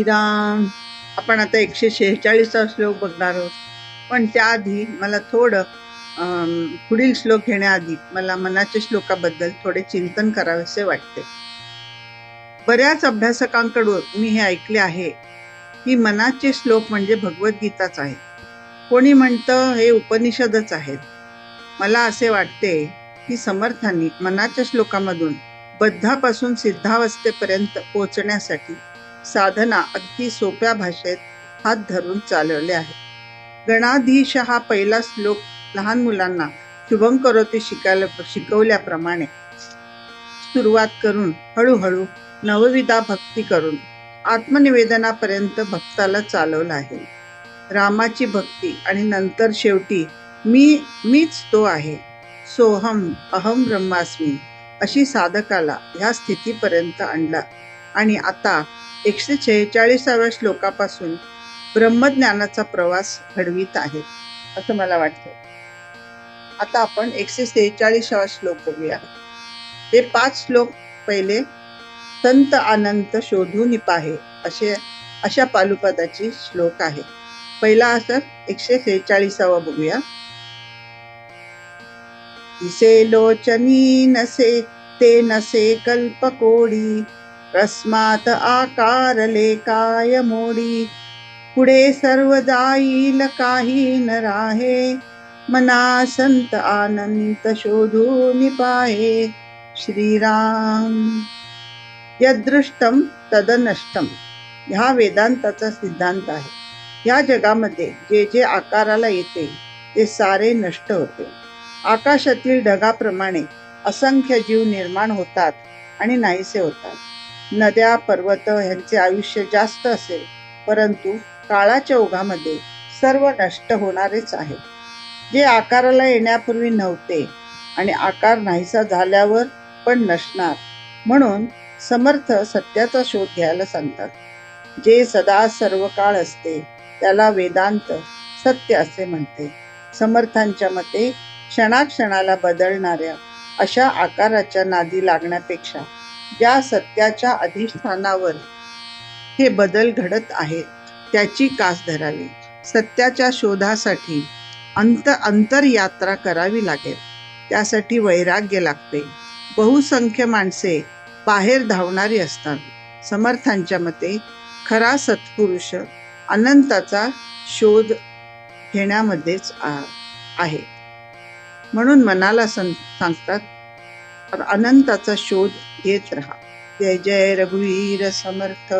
श्रीराम आपण आता एकशे शेहेचाळीसचा श्लोक बघणार आहोत. पण त्याआधी मला थोडं पुढील श्लोक घेण्याआधी मला मनाच्या श्लोकाबद्दल थोडे चिंतन करावेसे वाटते. बऱ्याच अभ्यासकांकडून मी हे ऐकले आहे की मनाचे श्लोक म्हणजे भगवद्गीताच आहे. कोणी म्हणतं हे उपनिषदच आहेत. मला असे वाटते की समर्थांनी मनाच्या श्लोकामधून बद्धापासून सिद्धावस्थेपर्यंत पोहोचण्यासाठी साधना अगदी सोप्या भाषेत हात धरून चालवले आहे गणाधीश हा पहिला श्लोक लहान मुलांना शुभम शिकायला शिकवल्याप्रमाणे सुरुवात करून हळूहळू नवविधा भक्ती करून आत्मनिवेदनापर्यंत भक्ताला चालवलं आहे. रामाची भक्ती आणि नंतर शेवटी मी मीच तो आहे. सोहम अहम ब्रह्मास्मी अशी साधकाला ह्या स्थितीपर्यंत आणला आणि आता एकशे शेहेचाळीसाव्या श्लोकापासून ब्रह्मज्ञानाचा प्रवास घडवीत आहे असं मला वाटतं. आता आपण एकशे सेहेचाळीसावा श्लोक बघूया. हे पाच श्लोक पहिले संत अनंत शोधून पाहे असे अशा पालुपदाची श्लोक आहे. पहिला असं एकशे सेहेचाळीसावा बघूया. दिसे लोचनी नसे ते नसे कल्पकोडी रस्मात आकारले काय मोडी पुढे सर्व जाईल काही न राहे। मना संत आनंत शोधून पाहे श्रीराम। यदृष्टम तदनष्टम ह्या वेदांताचा सिद्धांत आहे। या जगामध्ये जे जे आकाराला येते ते सारे नष्ट होते। आकाशातील ढगाप्रमाणे असंख्य जीव निर्माण होतात आणि नाहीसे होतात। नद्या पर्वत यांचे आयुष्य जास्त असेल परंतु काळाच्या ओघामध्ये सर्व नष्ट होणारेच आहे. जे आकाराला येण्यापूर्वी नव्हते आणि आकार नाहीसा झाल्यावर पण नसणार म्हणून समर्थ सत्याचा शोध घ्यायला सांगतात. जे सदा सर्व काळ असते त्याला वेदांत सत्य असे म्हणते. समर्थांच्या मते क्षणाक्षणाला बदलणाऱ्या अशा आकाराच्या नादी लागण्यापेक्षा ज्या सत्याच्या अधिष्ठानावर हे बदल घडत आहेत त्याची कास धरावी. सत्याच्या शोधासाठी अंत अंतरयात्रा करावी लागेल. त्यासाठी वैराग्य लागते. बहुसंख्य माणसे बाहेर धावणारी असतात. समर्थांच्या मते खरा सत्पुरुष अनंताचा शोध घेण्यामध्येच आहे. म्हणून मनाला सं सांगतात अनंताचा शोध घेत राहा. जय जय रघुवीर समर्थ.